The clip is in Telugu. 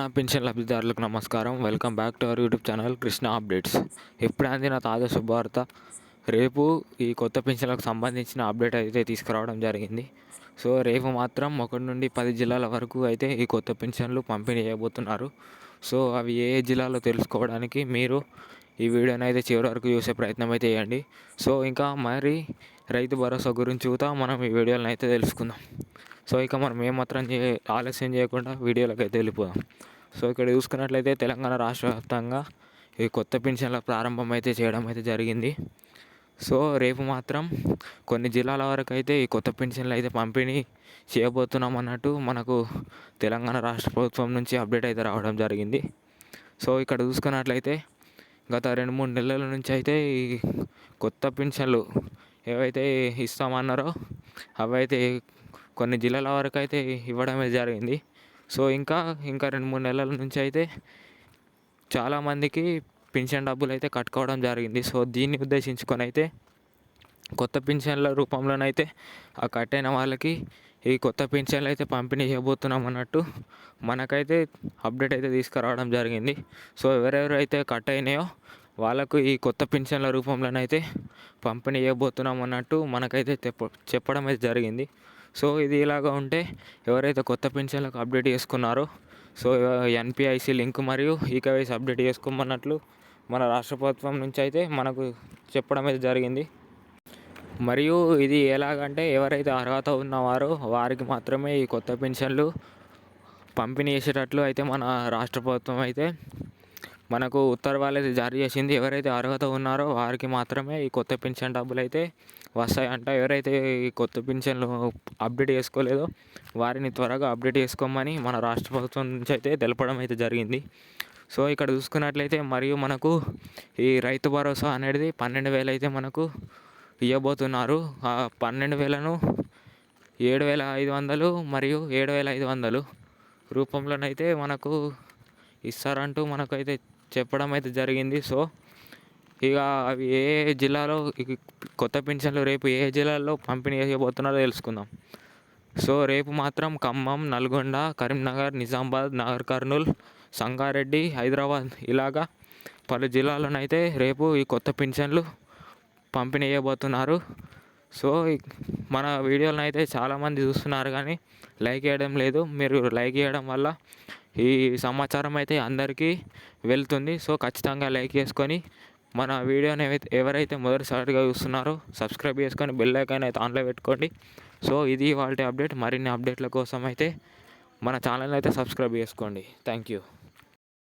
నా పెన్షన్ లబ్ధిదారులకు నమస్కారం. Welcome back to our YouTube channel Krishna updates. ఇప్పుడే అందిన తాజా శుభవార్త? రేపు ఈ కొత్త పెన్షన్లకు సంబంధించిన అప్డేట్ అయితే తీసుకురావడం జరిగింది. సో రేపు మాత్రం ఒకటి నుండి పది జిల్లాల వరకు అయితే ఈ కొత్త పెన్షన్లు పంపిణీ చేయబోతున్నారు. సో అవి ఏ ఏ జిల్లాలో తెలుసుకోవడానికి మీరు ఈ వీడియోని అయితే చివరి వరకు చూసే ప్రయత్నం అయితే చేయండి. సో ఇంకా మరి రైతు భరోసా గురించి కూడా మనం ఈ వీడియోలను అయితే తెలుసుకుందాం. సో ఇక మనం ఏమాత్రం చే ఆలస్యం చేయకుండా వీడియోలోకి అయితే వెళ్ళిపోదాం. సో ఇక్కడ చూసుకున్నట్లయితే తెలంగాణ రాష్ట్ర వ్యాప్తంగా ఈ కొత్త పెన్షన్ల ప్రారంభం అయితే చేయడం అయితే జరిగింది. సో రేపు మాత్రం కొన్ని జిల్లాల వరకు అయితే ఈ కొత్త పెన్షన్లు అయితే పంపిణీ చేయబోతున్నాం అన్నట్టు మనకు తెలంగాణ రాష్ట్ర ప్రభుత్వం నుంచి అప్డేట్ అయితే రావడం జరిగింది. సో ఇక్కడ చూసుకున్నట్లయితే గత రెండు మూడు నెలల నుంచి అయితే ఈ కొత్త పెన్షన్లు ఏవైతే ఇస్తామన్నారో అవైతే కొన్ని జిల్లాల వరకు అయితే ఇవ్వడమే జరిగింది. సో ఇంకా ఇంకా రెండు మూడు నెలల నుంచి అయితే చాలామందికి పింఛన్ డబ్బులు అయితే కట్టుకోవడం జరిగింది. సో దీన్ని ఉద్దేశించుకొని అయితే కొత్త పింఛన్ల రూపంలోనైతే ఆ కట్టైన వాళ్ళకి ఈ కొత్త పింఛన్లు అయితే పంపిణీ చేయబోతున్నాం అన్నట్టు మనకైతే అప్డేట్ అయితే తీసుకురావడం జరిగింది. సో ఎవరెవరైతే కట్ అయినాయో వాళ్ళకు ఈ కొత్త పింఛన్ల రూపంలోనైతే పంపిణీ చేయబోతున్నాం అన్నట్టు మనకైతే చెప్పడం అయితే జరిగింది. సో ఇది ఇలాగా ఉంటే ఎవరైతే కొత్త పింఛన్లకు అప్డేట్ చేసుకున్నారో so N P I C link మరియు e K Y C update చేసుకోమన్నట్లు మన రాష్ట్ర ప్రభుత్వం నుంచి అయితే మనకు చెప్పడం అయితే జరిగింది. మరియు ఇది ఎలాగంటే ఎవరైతే అర్హత ఉన్నవారో వారికి మాత్రమే ఈ కొత్త పెన్షన్లు పంపిణీ చేసేటట్లు అయితే మన రాష్ట్ర ప్రభుత్వం అయితే మనకు ఉత్తర్వులు అయితే జారీ చేసింది. ఎవరైతే అర్హత ఉన్నారో వారికి మాత్రమే ఈ కొత్త పెన్షన్ డబ్బులు అయితే వస్తాయంట. ఎవరైతే ఈ కొత్త పెన్షన్లు అప్డేట్ చేసుకోలేదో వారిని త్వరగా అప్డేట్ చేసుకోమని మన రాష్ట్ర ప్రభుత్వం నుంచి అయితే తెలపడం అయితే జరిగింది. సో ఇక్కడ చూసుకున్నట్లయితే మరియు మనకు ఈ రైతు భరోసా అనేది పన్నెండు వేలు అయితే మనకు ఇవ్వబోతున్నారు. ఆ పన్నెండు వేలను ఏడు వేల ఐదు వందలు మరియు ఏడు వేల ఐదు వందలు రూపంలోనైతే మనకు ఇస్తారంటూ మనకైతే చెప్పడం అయితే జరిగింది. సో ఇక అవి ఏ జిల్లాలో కొత్త పెన్షన్లు రేపు ఏ జిల్లాలో పంపిణీ చేయబోతున్నారో తెలుసుకుందాం. సో రేపు మాత్రం ఖమ్మం నల్గొండ కరీంనగర్ నిజామాబాద్ నాగర్ కర్నూల్ సంగారెడ్డి హైదరాబాద్ ఇలాగా పలు జిల్లాలోనైతే రేపు ఈ కొత్త పెన్షన్లు పంపిణీ చేయబోతున్నారు. సో మన వీడియోలను అయితే చాలామంది చూస్తున్నారు కానీ లైక్ చేయడం లేదు. మీరు లైక్ చేయడం వల్ల ఈ సమాచారం అయితే అందరికీ వెళ్తుంది. సో ఖచ్చితంగా లైక్ చేసుకొని మన వీడియోని ఎవరైతే మొదటిసారిగా చూస్తున్నారో సబ్స్క్రైబ్ చేసుకొని బెల్ ఐకాన్ అయితే ఆన్లో పెట్టుకోండి. సో ఇది వాళ్ళ అప్డేట్. మరిన్ని అప్డేట్ల కోసం అయితే మన ఛానల్ అయితే సబ్స్క్రైబ్ చేసుకోండి. Thank you.